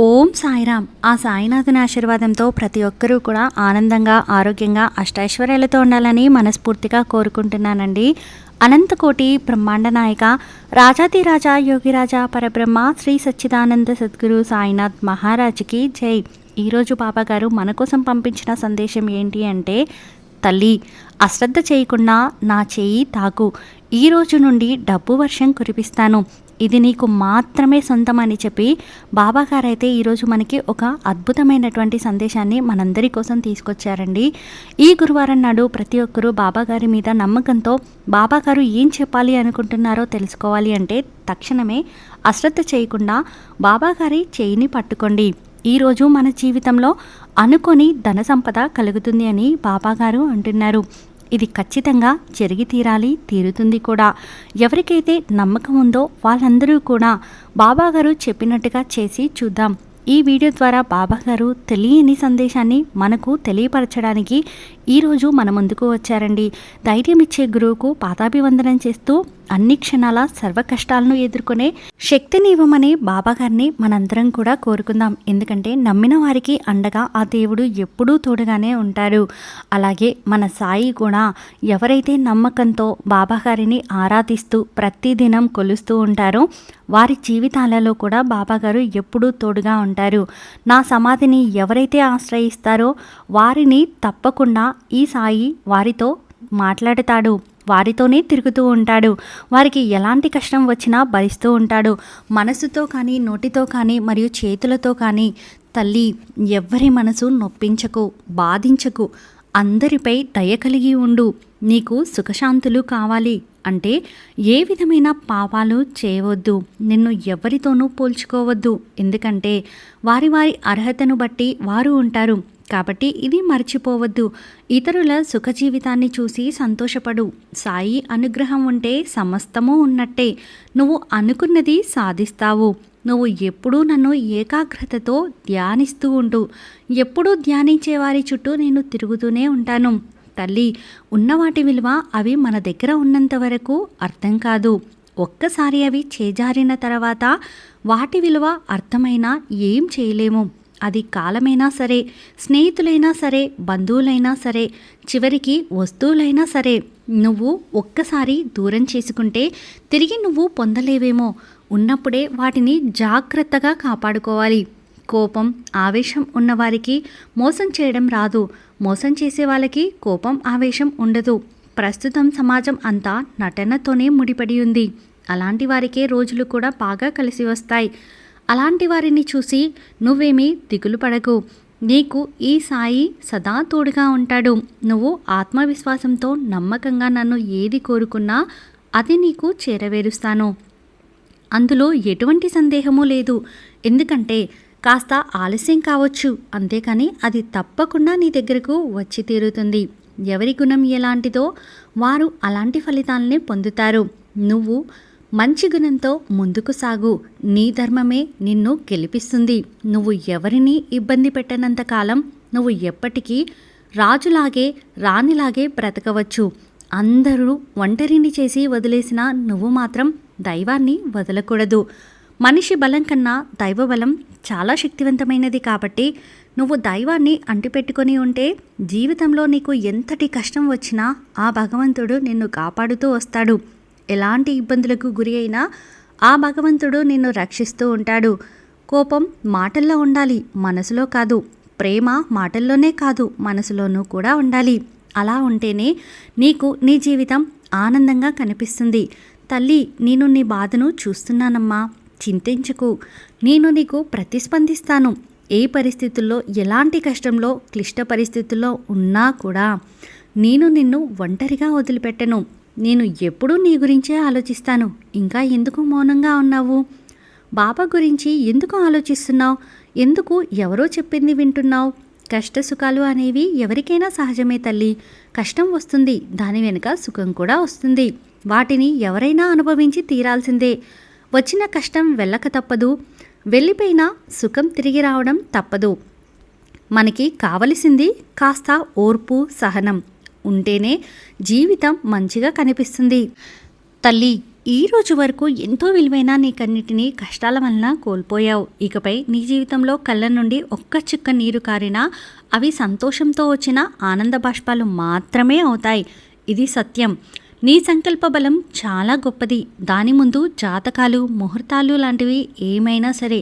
ఓం సాయిరామ్. ఆ సాయినాథుని ఆశీర్వాదంతో ప్రతి ఒక్కరూ కూడా ఆనందంగా ఆరోగ్యంగా అష్టైశ్వర్యాలతో ఉండాలని మనస్ఫూర్తిగా కోరుకుంటున్నానండి. అనంతకోటి బ్రహ్మాండ నాయక రాజాతిరాజా యోగిరాజా పరబ్రహ్మ శ్రీ సచ్చిదానంద సద్గురు సాయినాథ్ మహారాజ్కి జై. ఈరోజు బాబాగారు మన కోసం పంపించిన సందేశం ఏంటి అంటే తల్లి అశ్రద్ధ చేయకుండా నా చేయి తాకు. ఈ రోజు నుండి డబ్బు వర్షం కురిపిస్తాను. ఇది నీకు మాత్రమే సొంతం అని చెప్పి బాబా గారు అయితే ఈరోజు మనకి ఒక అద్భుతమైనటువంటి సందేశాన్ని మనందరి కోసం తీసుకొచ్చారండి. ఈ గురువారం నాడు ప్రతి ఒక్కరూ బాబా గారి మీద నమ్మకంతో బాబా గారు ఏం చెప్పాలి అనుకుంటున్నారో తెలుసుకోవాలి అంటే తక్షణమే అశ్రద్ధ చేయకుండా బాబా గారి చేయిని పట్టుకోండి. ఈరోజు మన జీవితంలో అనుకొని ధన సంపద కలుగుతుంది అని బాబాగారు అంటున్నారు. ఇది ఖచ్చితంగా జరిగి తీరాలి తీరుతుంది కూడా. ఎవరికైతే నమ్మకం ఉందో వాళ్ళందరూ కూడా బాబాగారు చెప్పినట్టుగా చేసి చూద్దాం. ఈ వీడియో ద్వారా బాబా గారు తెలియని సందేశాన్ని మనకు తెలియపరచడానికి ఈరోజు మన ముందుకు వచ్చారండి. ధైర్యం ఇచ్చే గురువుకు పాతాభివందనం చేస్తూ అన్ని క్షణాల సర్వ కష్టాలను ఎదుర్కొనే శక్తిని ఇవ్వమని బాబాగారిని మనందరం కూడా కోరుకుందాం. ఎందుకంటే నమ్మిన వారికి అండగా ఆ దేవుడు ఎప్పుడూ తోడుగానే ఉంటారు అలాగే మన సాయి కూడా ఎవరైతే నమ్మకంతో బాబాగారిని ఆరాధిస్తూ ప్రతిదినం కొలుస్తూ ఉంటారో వారి జీవితాలలో కూడా బాబాగారు ఎప్పుడూ తోడుగా ఉంటారు. నా సమాధిని ఎవరైతే ఆశ్రయిస్తారో వారిని తప్పకుండా ఈ సాయి వారితో మాట్లాడతాడు. వారితోనే తిరుగుతూ ఉంటాడు. వారికి ఎలాంటి కష్టం వచ్చినా భరిస్తూ ఉంటాడు. మనసుతో కానీ నోటితో కానీ మరియు చేతులతో కానీ తల్లి ఎవ్వరి మనసు నొప్పించకు బాధించకు. అందరిపై దయ కలిగి ఉండు. నీకు సుఖశాంతులు కావాలి. అంటే ఏ విధమైన పాపాలు చేయవద్దు. నిన్ను ఎవరితోనూ పోల్చుకోవద్దు. ఎందుకంటే వారి వారి అర్హతను బట్టి వారు ఉంటారు. కాబట్టి ఇది మర్చిపోవద్దు. ఇతరుల సుఖ జీవితాన్ని చూసి సంతోషపడు. సాయి అనుగ్రహం ఉంటే సమస్తము ఉన్నట్టే. నువ్వు అనుకున్నది సాధిస్తావు. నువ్వు ఎప్పుడూ నన్ను ఏకాగ్రతతో ధ్యానిస్తూ ఉంటూ ఎప్పుడూ ధ్యానించే వారి చుట్టూ నేను తిరుగుతూనే ఉంటాను. తల్లి ఉన్న వాటి విలువ అవి మన దగ్గర ఉన్నంత వరకు అర్థం కాదు. ఒక్కసారి అవి చేజారిన తర్వాత వాటి విలువ అర్థమైనా ఏం చేయలేము. అది కాలమైనా సరే స్నేహితులైనా సరే బంధువులైనా సరే చివరికి వస్తువులైనా సరే నువ్వు ఒక్కసారి దూరం చేసుకుంటే తిరిగి నువ్వు పొందలేవేమో. ఉన్నప్పుడే వాటిని జాగ్రత్తగా కాపాడుకోవాలి. కోపం ఆవేశం ఉన్నవారికి మోసం చేయడం రాదు. మోసం చేసే వాళ్ళకి కోపం ఆవేశం ఉండదు. ప్రస్తుతం సమాజం అంతా నటనతోనే ముడిపడి ఉంది. అలాంటి వారికే రోజులు కూడా బాగా కలిసి వస్తాయి. అలాంటి వారిని చూసి నువ్వేమీ దిగులు పడకు. నీకు ఈ సాయి సదా తోడుగా ఉంటాడు. నువ్వు ఆత్మవిశ్వాసంతో నమ్మకంగా నన్ను ఏది కోరుకున్నా అది నీకు చేరవేరుస్తాను. అందులో ఎటువంటి సందేహము లేదు. ఎందుకంటే కాస్త ఆలస్యం కావచ్చు. అంతేకాని అది తప్పకుండా నీ దగ్గరకు వచ్చి తీరుతుంది. ఎవరి గుణం ఎలాంటిదో వారు అలాంటి ఫలితాలనే పొందుతారు. నువ్వు మంచి గుణంతో ముందుకు సాగు. నీ ధర్మమే నిన్ను గెలిపిస్తుంది. నువ్వు ఎవరిని ఇబ్బంది పెట్టనంతకాలం నువ్వు ఎప్పటికీ రాజులాగే రాణిలాగే బ్రతకవచ్చు. అందరూ ఒంటరిని చేసి వదిలేసిన నువ్వు మాత్రం దైవాన్ని వదలకూడదు. మనిషి బలం కన్నా దైవ బలం చాలా శక్తివంతమైనది కాబట్టి నువ్వు దైవాన్ని అంటిపెట్టుకొని ఉంటే జీవితంలో నీకు ఎంతటి కష్టం వచ్చినా ఆ భగవంతుడు నిన్ను కాపాడుతూ వస్తాడు. ఎలాంటి ఇబ్బందులకు గురి అయినా ఆ భగవంతుడు నిన్ను రక్షిస్తూ ఉంటాడు. కోపం మాటల్లో ఉండాలి మనసులో కాదు. ప్రేమ మాటల్లోనే కాదు మనసులోనూ కూడా ఉండాలి. అలా ఉంటేనే నీకు నీ జీవితం ఆనందంగా కనిపిస్తుంది. తల్లి నేను నీ బాధను చూస్తున్నానమ్మా. చింతించకు. నేను నీకు ప్రతిస్పందిస్తాను. ఏ పరిస్థితుల్లో ఎలాంటి కష్టంలో క్లిష్ట పరిస్థితుల్లో ఉన్నా కూడా నేను నిన్ను ఒంటరిగా వదిలిపెట్టను. నేను ఎప్పుడూ నీ గురించే ఆలోచిస్తాను. ఇంకా ఎందుకు మౌనంగా ఉన్నావు? బాబా గురించి ఎందుకు ఆలోచిస్తున్నావు? ఎందుకు ఎవరో చెప్పింది వింటున్నావు? కష్ట సుఖాలు అనేవి ఎవరికైనా సహజమే తల్లి. కష్టం వస్తుంది దాని వెనుక సుఖం కూడా వస్తుంది. వాటిని ఎవరైనా అనుభవించి తీరాల్సిందే. వచ్చిన కష్టం వెళ్ళక తప్పదు. వెళ్ళిపోయినా సుఖం తిరిగి రావడం తప్పదు. మనకి కావలసింది కాస్త ఓర్పు సహనం. ఉంటేనే జీవితం మంచిగా కనిపిస్తుంది. తల్లి ఈ రోజు వరకు ఎంతో విలువైన నీకన్నిటినీ కష్టాల వలన కోల్పోయావు. ఇకపై నీ జీవితంలో కళ్ళ నుండి ఒక్క చుక్క నీరు కారినా అవి సంతోషంతో వచ్చిన ఆనంద బాష్పాలు మాత్రమే అవుతాయి. ఇది సత్యం. నీ సంకల్ప బలం చాలా గొప్పది. దాని ముందు జాతకాలు ముహూర్తాలు లాంటివి ఏమైనా సరే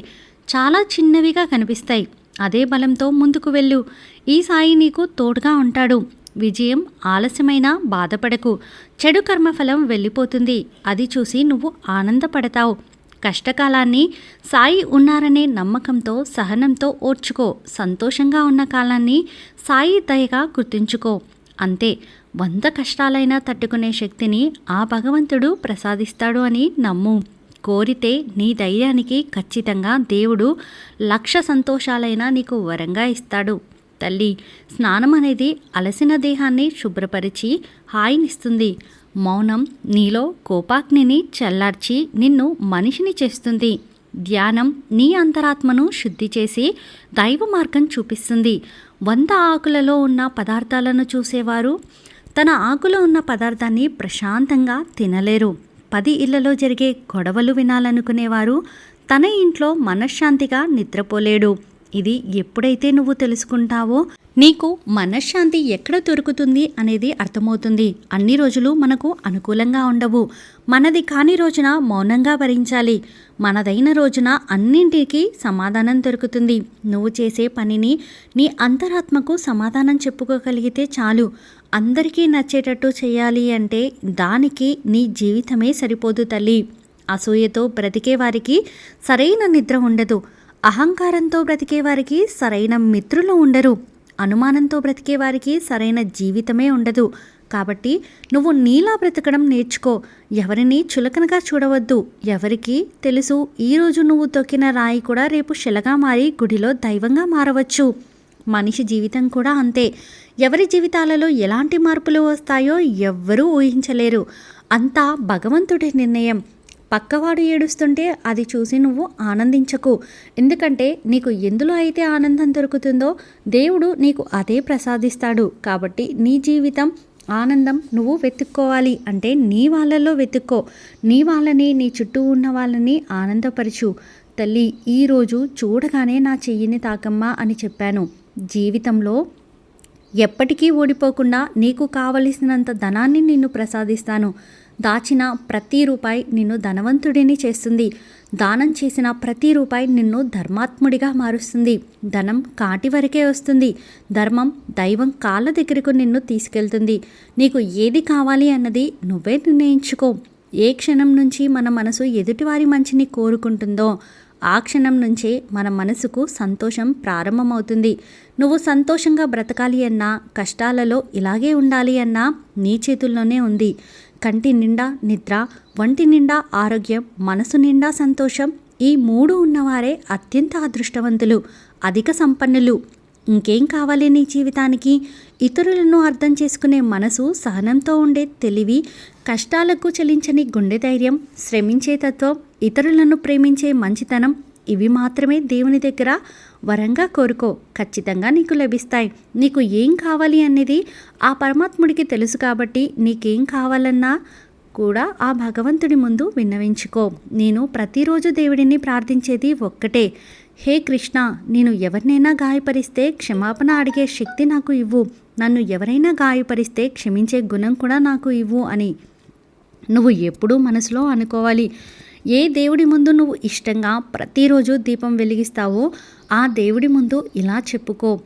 చాలా చిన్నవిగా కనిపిస్తాయి. అదే బలంతో ముందుకు వెళ్ళు. ఈ సాయి నీకు తోడుగా ఉంటాడు. విజయం ఆలస్యమైనా బాధపడకు. చెడు కర్మఫలం వెళ్ళిపోతుంది. అది చూసి నువ్వు ఆనందపడతావు. కష్టకాలాన్ని సాయి ఉన్నారనే నమ్మకంతో సహనంతో ఓర్చుకో. సంతోషంగా ఉన్న కాలాన్ని సాయి దయగా గుర్తుంచుకో. అంతే. వంద కష్టాలైనా తట్టుకునే శక్తిని ఆ భగవంతుడు ప్రసాదిస్తాడు అని నమ్ము. కోరితే నీ ధైర్యానికి ఖచ్చితంగా దేవుడు లక్ష సంతోషాలైనా నీకు వరంగా ఇస్తాడు. తల్లి. స్నానం అనేది అలసిన దేహాన్ని శుభ్రపరిచి హాయినిస్తుంది. మౌనం నీలో కోపాగ్నిని చల్లార్చి నిన్ను మనిషిని చేస్తుంది. ధ్యానం నీ అంతరాత్మను శుద్ధి చేసి దైవ మార్గం చూపిస్తుంది. వంద ఆకులలో ఉన్న పదార్థాలను చూసేవారు తన ఆకులో ఉన్న పదార్థాన్ని ప్రశాంతంగా తినలేరు. పది ఇళ్ళలో జరిగే గొడవలు వినాలనుకునేవారు తన ఇంట్లో మనశ్శాంతిగా నిద్రపోలేడు. ఇది ఎప్పుడైతే నువ్వు తెలుసుకుంటావో నీకు మనశ్శాంతి ఎక్కడ దొరుకుతుంది అనేది అర్థమవుతుంది. అన్ని రోజులు మనకు అనుకూలంగా ఉండవు. మనది కాని రోజున మౌనంగా భరించాలి. మనదైన రోజున అన్నింటికి సమాధానం దొరుకుతుంది. నువ్వు చేసే పనిని నీ అంతరాత్మకు సమాధానం చెప్పుకోగలిగితే చాలు. అందరికీ నచ్చేటట్టు చేయాలి అంటే దానికి నీ జీవితమే సరిపోదు తల్లి. అసూయతో బ్రతికే వారికి సరైన నిద్ర ఉండదు. అహంకారంతో బ్రతికే వారికి సరైన మిత్రులు ఉండరు. అనుమానంతో బ్రతికే వారికి సరైన జీవితమే ఉండదు. కాబట్టి నువ్వు నీలా బ్రతకడం నేర్చుకో. ఎవరిని చులకనగా చూడవద్దు. ఎవరికి తెలుసు ఈరోజు నువ్వు తొక్కిన రాయి కూడా రేపు శిలగా మారి గుడిలో దైవంగా మారవచ్చు. మనిషి జీవితం కూడా అంతే. ఎవరి జీవితాలలో ఎలాంటి మార్పులు వస్తాయో ఎవ్వరూ ఊహించలేరు. అంతా భగవంతుడి నిర్ణయం. పక్కవాడు ఏడుస్తుంటే అది చూసి నువ్వు ఆనందించకు. ఎందుకంటే నీకు ఎందులో అయితే ఆనందం దొరుకుతుందో దేవుడు నీకు అదే ప్రసాదిస్తాడు. కాబట్టి నీ జీవితం ఆనందం నువ్వు వెతుక్కోవాలి అంటే నీ వాళ్ళలో వెతుక్కో. నీ వాళ్ళని నీ చుట్టూ ఉన్న వాళ్ళని ఆనందపరచు. తల్లి ఈరోజు చూడగానే నా చెయ్యిని తాకమ్మా అని చెప్పాను. జీవితంలో ఎప్పటికీ ఓడిపోకుండా నీకు కావలసినంత ధనాన్ని నిన్ను ప్రసాదిస్తాను. దాచిన ప్రతి రూపాయి నిన్ను ధనవంతుడిని చేస్తుంది. దానం చేసిన ప్రతి రూపాయి నిన్ను ధర్మాత్ముడిగా మారుస్తుంది. ధనం కాటి వరకే వస్తుంది. ధర్మం దైవం కాళ్ళ దగ్గరకు నిన్ను తీసుకెళ్తుంది. నీకు ఏది కావాలి అన్నది నువ్వే నిర్ణయించుకో. ఏ క్షణం నుంచి మన మనసు ఎదుటివారి మంచిని కోరుకుంటుందో ఆ క్షణం నుంచే మన మనసుకు సంతోషం ప్రారంభమవుతుంది. నువ్వు సంతోషంగా బ్రతకాలి అన్నా కష్టాలలో ఇలాగే ఉండాలి అన్నా నీ చేతుల్లోనే ఉంది. కంటి నిండా నిద్ర వంటి నిండా ఆరోగ్యం మనసు నిండా సంతోషం ఈ మూడు ఉన్నవారే అత్యంత అదృష్టవంతులు అధిక సంపన్నులు. ఇంకేం కావాలి నీ జీవితానికి? ఇతరులను అర్థం చేసుకునే మనసు సహనంతో ఉండే తెలివి కష్టాలకు చలించని గుండె ధైర్యం శ్రమించే తత్వం ఇతరులను ప్రేమించే మంచితనం ఇవి మాత్రమే దేవుని దగ్గర వరంగా కోరుకో ఖచ్చితంగా నీకు లభిస్తాయి. నీకు ఏం కావాలి అనేది ఆ పరమాత్ముడికి తెలుసు కాబట్టి నీకేం కావాలన్నా కూడా ఆ భగవంతుడి ముందు విన్నవించుకో. నేను ప్రతిరోజు దేవుడిని ప్రార్థించేది ఒక్కటే. హే కృష్ణ నేను ఎవరినైనా గాయపరిస్తే క్షమాపణ అడిగే శక్తి నాకు ఇవ్వు. నన్ను ఎవరైనా గాయపరిస్తే క్షమించే గుణం కూడా నాకు ఇవ్వు అని. నువ్వు ఎప్పుడూ మనసులో అనుకోవాలి. ఏ దేవుడి ముందు నువ్వు ఇష్టంగా ప్రతిరోజు దీపం వెలిగిస్తావో ఆ దేవుడి ముందు ఇలా చెప్పుకో.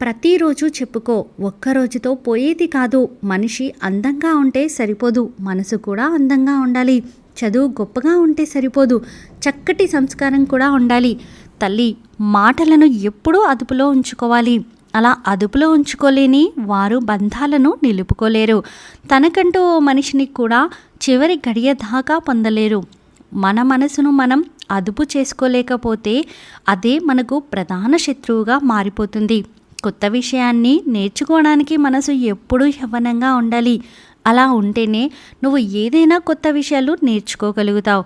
ప్రతిరోజు చెప్పుకో. ఒక్కరోజుతో పోయేది కాదు. మనిషి అందంగా ఉంటే సరిపోదు. మనసు కూడా అందంగా ఉండాలి. చదువు గొప్పగా ఉంటే సరిపోదు. చక్కటి సంస్కారం కూడా ఉండాలి. తల్లి మాటలను ఎప్పుడూ అదుపులో ఉంచుకోవాలి. అలా అదుపులో ఉంచుకోలేని వారు బంధాలను నిలుపుకోలేరు. తనకంటూ ఓ మనిషిని కూడా చివరి గడియ దాకా పొందలేరు. మన మనసును మనం అదుపు చేసుకోలేకపోతే అదే మనకు ప్రధాన శత్రువుగా మారిపోతుంది. కొత్త విషయాన్ని నేర్చుకోవడానికి మనసు ఎప్పుడూ యవ్వనంగా ఉండాలి. అలా ఉంటేనే నువ్వు ఏదైనా కొత్త విషయాలు నేర్చుకోగలుగుతావు.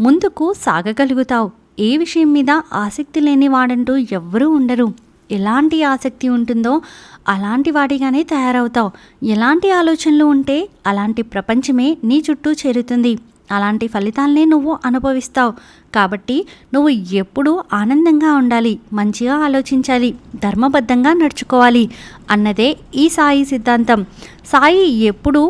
ముందుకు సాగగలుగుతావు. ఏ విషయం మీద ఆసక్తి లేని వాడంటూ ఎవ్వరూ ఉండరు. ఎలాంటి ఆసక్తి ఉంటుందో అలాంటి వాడిగానే తయారవుతావు. ఎలాంటి ఆలోచనలు ఉంటే అలాంటి ప్రపంచమే నీ చుట్టూ చేరుతుంది. అలాంటి ఫలితాలనే నువ్వు అనుభవిస్తావు. కాబట్టి నువ్వు ఎప్పుడూ ఆనందంగా ఉండాలి మంచిగా ఆలోచించాలి ధర్మబద్ధంగా నడుచుకోవాలి అన్నదే ఈ సాయి సిద్ధాంతం. సాయి ఎప్పుడూ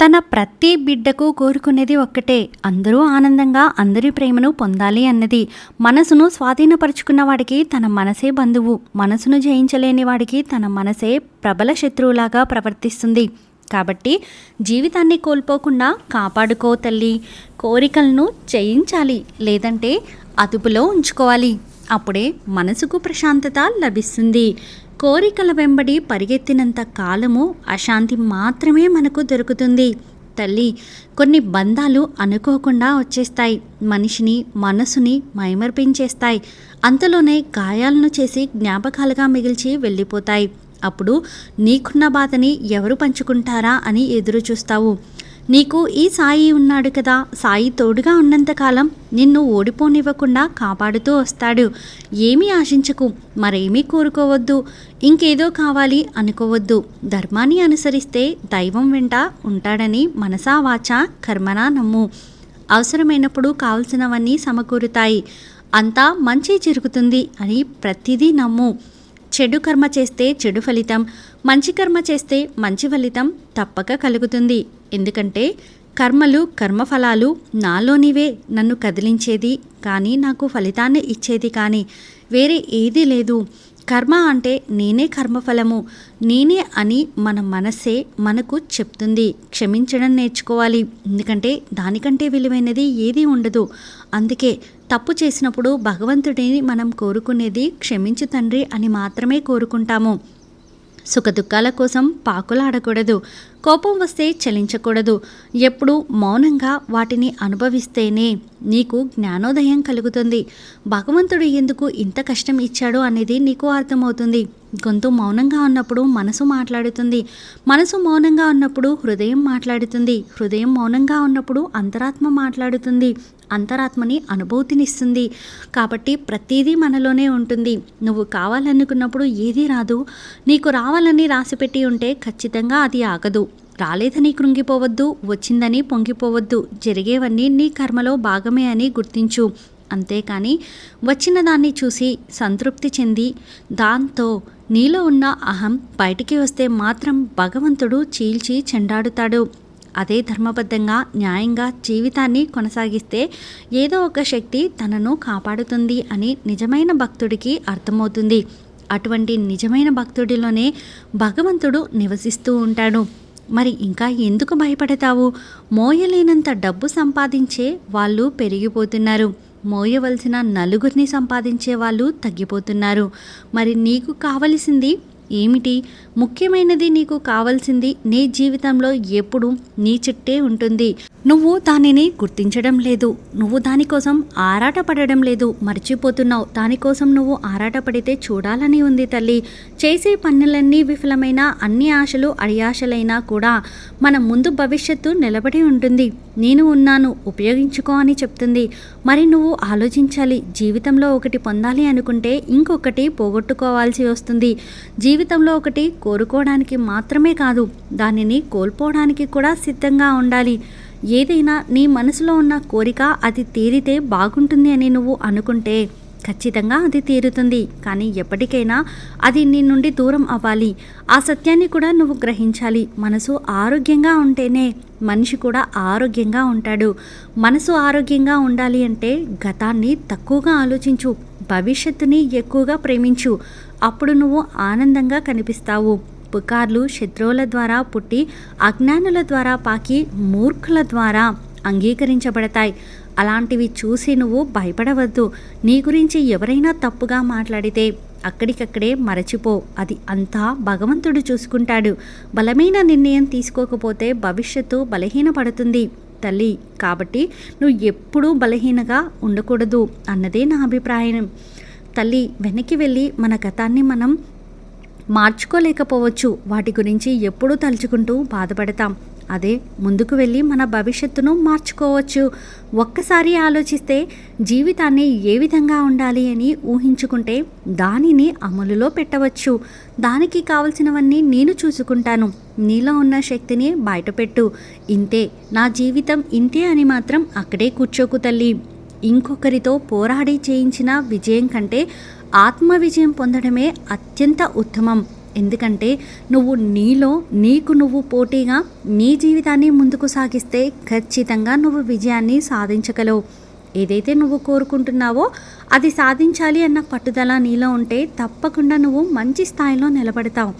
తన ప్రతి బిడ్డకు కోరుకునేది ఒక్కటే అందరూ ఆనందంగా అందరి ప్రేమను పొందాలి అన్నది. మనసును స్వాధీనపరుచుకున్న వాడికి తన మనసే బంధువు మనసును జయించలేని వాడికి తన మనసే ప్రబల శత్రువులాగా ప్రవర్తిస్తుంది. కాబట్టి జీవితాన్ని కోల్పోకుండా కాపాడుకో తల్లి. కోరికలను చేయించాలి లేదంటే అదుపులో ఉంచుకోవాలి. అప్పుడే మనసుకు ప్రశాంతత లభిస్తుంది. కోరికల వెంబడి పరిగెత్తినంత కాలము అశాంతి మాత్రమే మనకు దొరుకుతుంది. తల్లి కొన్ని బంధాలు అనుకోకుండా వచ్చేస్తాయి. మనిషిని మనసుని మైమర్పించేస్తాయి. అంతలోనే గాయాలను చేసి జ్ఞాపకాలుగా మిగిల్చి వెళ్ళిపోతాయి. అప్పుడు నీకున్న బాధని ఎవరు పంచుకుంటారా అని ఎదురు చూస్తావు. నీకు ఈ సాయి ఉన్నాడు కదా సాయి తోడుగా ఉన్నంతకాలం నిన్ను ఓడిపోనివ్వకుండా కాపాడుతూ వస్తాడు. ఏమీ ఆశించకు మరేమీ కోరుకోవద్దు. ఇంకేదో కావాలి అనుకోవద్దు. ధర్మాన్ని అనుసరిస్తే దైవం వెంట ఉంటాడని మనసా వాచ కర్మనా నమ్ము. అవసరమైనప్పుడు కావలసినవన్నీ సమకూరుతాయి. అంతా మంచి జరుగుతుంది అని ప్రతిదీ నమ్ము. చెడు కర్మ చేస్తే చెడు ఫలితం మంచి కర్మ చేస్తే మంచి ఫలితం తప్పక కలుగుతుంది. ఎందుకంటే కర్మలు కర్మఫలాలు నాలోనివే నన్ను కదిలించేది కానీ నాకు ఫలితాన్ని ఇచ్చేది కానీ వేరే ఏదీ లేదు. కర్మ అంటే నేనే కర్మఫలము. నేనే అని మన మనసే మనకు చెప్తుంది. క్షమించడం నేర్చుకోవాలి. ఎందుకంటే దానికంటే విలువైనది ఏదీ ఉండదు. అందుకే తప్పు చేసినప్పుడు భగవంతుడిని మనం కోరుకునేది క్షమించు తండ్రి అని మాత్రమే కోరుకుంటాము. సుఖదుఖాల కోసం పాకులాడకూడదు. కోపం వస్తే చలించకూడదు. ఎప్పుడు మౌనంగా వాటిని అనుభవిస్తేనే నీకు జ్ఞానోదయం కలుగుతుంది. భగవంతుడు ఎందుకు ఇంత కష్టం ఇచ్చాడు అనేది నీకు అర్థమవుతుంది. గొంతు మౌనంగా ఉన్నప్పుడు మనసు మాట్లాడుతుంది. మనసు మౌనంగా ఉన్నప్పుడు హృదయం మాట్లాడుతుంది. హృదయం మౌనంగా ఉన్నప్పుడు అంతరాత్మ మాట్లాడుతుంది. అంతరాత్మని అనుభూతినిస్తుంది. కాబట్టి ప్రతిదీ మనలోనే ఉంటుంది. నువ్వు కావాలనుకున్నప్పుడు ఏదీ రాదు. నీకు రావాలని రాసిపెట్టి ఉంటే ఖచ్చితంగా అది ఆగదు. రాలేదని కృంగిపోవద్దు వచ్చిందని పొంగిపోవద్దు జరిగేవన్నీ నీ కర్మలో భాగమే అని గుర్తించు. అంతేకాని వచ్చిన దాన్ని చూసి సంతృప్తి చెంది దాంతో నీలో ఉన్న అహం బయటికి వస్తే మాత్రం భగవంతుడు చీల్చి చెండాడుతాడు. అదే ధర్మబద్ధంగా న్యాయంగా జీవితాన్ని కొనసాగిస్తే ఏదో ఒక శక్తి తనను కాపాడుతుంది అని నిజమైన భక్తుడికి అర్థమవుతుంది. అటువంటి నిజమైన భక్తుడిలోనే భగవంతుడు నివసిస్తూ ఉంటాడు. మరి ఇంకా ఎందుకు భయపడతావు? మోయలేనంత డబ్బు సంపాదించే వాళ్ళు పెరిగిపోతున్నారు. మోయవలసిన నలుగురిని సంపాదించే వాళ్ళు తగ్గిపోతున్నారు. మరి నీకు కావలసింది ఏమిటి? ముఖ్యమైనది నీకు కావాల్సింది నీ జీవితంలో ఎప్పుడు నీ చిట్టే ఉంటుంది. నువ్వు దానిని గుర్తించడం లేదు. నువ్వు దానికోసం ఆరాటపడడం లేదు. మర్చిపోతున్నావు. దానికోసం నువ్వు ఆరాటపడితే చూడాలని ఉంది తల్లి. చేసే పనులన్నీ విఫలమైన అన్ని ఆశలు అడియాశలైనా కూడా మన ముందు భవిష్యత్తు నిలబడి ఉంటుంది. నేను ఉన్నాను ఉపయోగించుకో అని చెప్తుంది. మరి నువ్వు ఆలోచించాలి. జీవితంలో ఒకటి పొందాలి అనుకుంటే ఇంకొకటి పోగొట్టుకోవాల్సి వస్తుంది. జీవితంలో ఒకటి కోరుకోవడానికి మాత్రమే కాదు దానిని కోల్పోవడానికి కూడా సిద్ధంగా ఉండాలి. ఏదైనా నీ మనసులో ఉన్న కోరిక అది తీరితే బాగుంటుంది అని నువ్వు అనుకుంటే ఖచ్చితంగా అది తీరుతుంది. కానీ ఎప్పటికైనా అది నీ నుండి దూరం అవ్వాలి. ఆ సత్యాన్ని కూడా నువ్వు గ్రహించాలి. మనసు ఆరోగ్యంగా ఉంటేనే మనిషి కూడా ఆరోగ్యంగా ఉంటాడు. మనసు ఆరోగ్యంగా ఉండాలి అంటే గతాన్ని తక్కువగా ఆలోచించు. భవిష్యత్తుని ఎక్కువగా ప్రేమించు. అప్పుడు నువ్వు ఆనందంగా కనిపిస్తావు. పుకార్లు శత్రువుల ద్వారా పుట్టి అజ్ఞానుల ద్వారా పాకి మూర్ఖుల ద్వారా అంగీకరించబడతాయి. అలాంటివి చూసి నువ్వు భయపడవద్దు. నీ గురించి ఎవరైనా తప్పుగా మాట్లాడితే అక్కడికక్కడే మరచిపో. అది అంతా భగవంతుడు చూసుకుంటాడు. బలమైన నిర్ణయం తీసుకోకపోతే భవిష్యత్తు బలహీనపడుతుంది. తల్లి కాబట్టి నువ్వు ఎప్పుడూ బలహీనగా ఉండకూడదు అన్నదే నా అభిప్రాయం. తల్లి వెనక్కి వెళ్ళి మన గతాన్ని మనం మార్చుకోలేకపోవచ్చు. వాటి గురించి ఎప్పుడూ తలుచుకుంటూ బాధపడతాం. అదే ముందుకు వెళ్ళి మన భవిష్యత్తును మార్చుకోవచ్చు. ఒక్కసారి ఆలోచిస్తే జీవితాన్ని ఏ విధంగా ఉండాలి అని ఊహించుకుంటే దానిని అమలులో పెట్టవచ్చు. దానికి కావలసినవన్నీ నేను చూసుకుంటాను. నీలో ఉన్న శక్తిని బయటపెట్టు. ఇంతే. నా జీవితం ఇంతే అని మాత్రం అక్కడే కూర్చోకు తల్లి. ఇంకొకరితో పోరాడి చేయించిన విజయం కంటే ఆత్మ విజయం పొందడమే అత్యంత ఉత్తమం. ఎందుకంటే నువ్వు నీలో నీకు నువ్వు పోటీగా నీ జీవితాన్ని ముందుకు సాగిస్తే ఖచ్చితంగా నువ్వు విజయాన్ని సాధించగలవు. ఏదైతే నువ్వు కోరుకుంటున్నావో అది సాధించాలి అన్న పట్టుదల నీలో ఉంటే తప్పకుండా నువ్వు మంచి స్థాయిలో నిలబడతావు.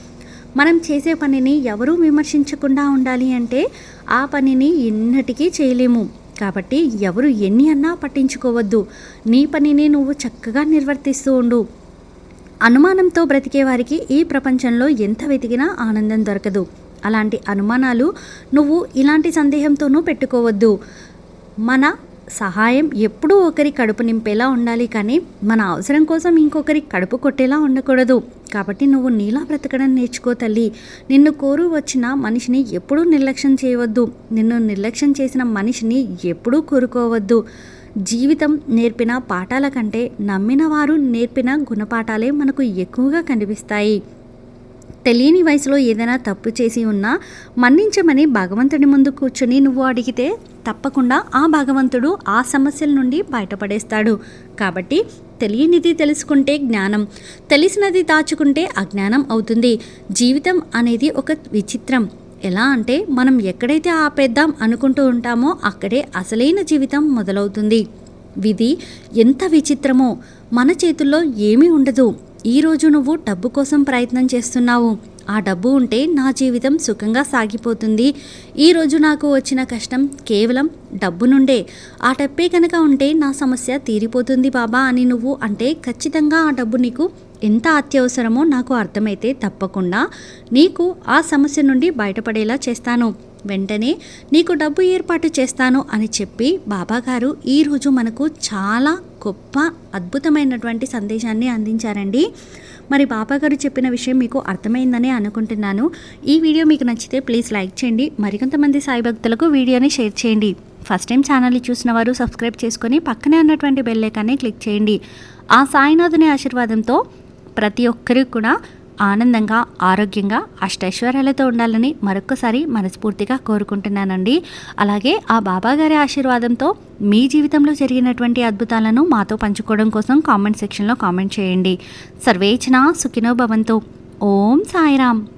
మనం చేసే పనిని ఎవరూ విమర్శించకుండా ఉండాలి అంటే ఆ పనిని ఎన్నటికీ చేయలేము. కాబట్టి ఎవరు ఎన్ని అన్నా పట్టించుకోవద్దు. నీ పనిని నువ్వు చక్కగా నిర్వర్తిస్తూ ఉండు. అనుమానంతో బ్రతికే వారికి ఈ ప్రపంచంలో ఎంత వెతికినా ఆనందం దొరకదు. అలాంటి అనుమానాలు నువ్వు ఇలాంటి సందేహంతోనూ పెట్టుకోవద్దు. మన సహాయం ఎప్పుడూ ఒకరి కడుపు నింపేలా ఉండాలి కానీ మన అవసరం కోసం ఇంకొకరి కడుపు కొట్టేలా ఉండకూడదు. కాబట్టి నువ్వు నీలా బ్రతకడం నేర్చుకో తల్లి. నిన్ను కోరు వచ్చిన మనిషిని ఎప్పుడూ నిర్లక్ష్యం చేయవద్దు. నిన్ను నిర్లక్ష్యం చేసిన మనిషిని ఎప్పుడూ కోరుకోవద్దు. జీవితం నేర్పిన పాఠాల కంటే నమ్మిన వారు నేర్పిన గుణపాఠాలే మనకు ఎక్కువగా కనిపిస్తాయి. తెలియని వయసులో ఏదైనా తప్పు చేసి ఉన్నా మన్నించమని భగవంతుడి ముందు కూర్చొని నువ్వు అడిగితే తప్పకుండా ఆ భగవంతుడు ఆ సమస్యల నుండి బయటపడేస్తాడు. కాబట్టి తెలియనిది తెలుసుకుంటే జ్ఞానం తెలిసినది దాచుకుంటే అజ్ఞానం అవుతుంది. జీవితం అనేది ఒక విచిత్రం. ఎలా అంటే మనం ఎక్కడైతే ఆపేద్దాం అనుకుంటూ ఉంటామో అక్కడే అసలైన జీవితం మొదలవుతుంది. విధి ఎంత విచిత్రమో మన చేతుల్లో ఏమీ ఉండదు. ఈరోజు నువ్వు డబ్బు కోసం ప్రయత్నం చేస్తున్నావు. ఆ డబ్బు ఉంటే నా జీవితం సుఖంగా సాగిపోతుంది. ఈరోజు నాకు వచ్చిన కష్టం కేవలం డబ్బు నుండే. ఆ డబ్బే కనుక ఉంటే నా సమస్య తీరిపోతుంది బాబా అని నువ్వు అంటే ఖచ్చితంగా ఆ డబ్బు నీకు ఎంత అత్యవసరమో నాకు అర్థమైతే తప్పకుండా నీకు ఆ సమస్య నుండి బయటపడేలా చేస్తాను. వెంటనే నీకు డబ్బు ఏర్పాటు చేస్తాను అని చెప్పి బాబాగారు ఈరోజు మనకు చాలా గొప్ప అద్భుతమైనటువంటి సందేశాన్ని అందించారండి. మరి బాబాగారు చెప్పిన విషయం మీకు అర్థమైందని అనుకుంటున్నాను. ఈ వీడియో మీకు నచ్చితే ప్లీజ్ లైక్ చేయండి. మరికొంతమంది సాయి భక్తులకు వీడియోని షేర్ చేయండి. ఫస్ట్ టైం ఛానల్ని చూసిన వారు సబ్స్క్రైబ్ చేసుకొని పక్కనే ఉన్నటువంటి బెల్ ఐకాన్ని క్లిక్ చేయండి. ఆ సాయినాథుని ఆశీర్వాదంతో ప్రతి ఒక్కరికి కూడా ఆనందంగా ఆరోగ్యంగా అష్టైశ్వర్యాలతో ఉండాలని మరొకసారి మనస్ఫూర్తిగా కోరుకుంటున్నానండి. అలాగే ఆ బాబా గారి ఆశీర్వాదంతో మీ జీవితంలో జరిగినటువంటి అద్భుతాలను మాతో పంచుకోవడం కోసం కామెంట్ సెక్షన్లో కామెంట్ చేయండి. సర్వేచన సుఖినో భవంతు. ఓం సాయిరామ్.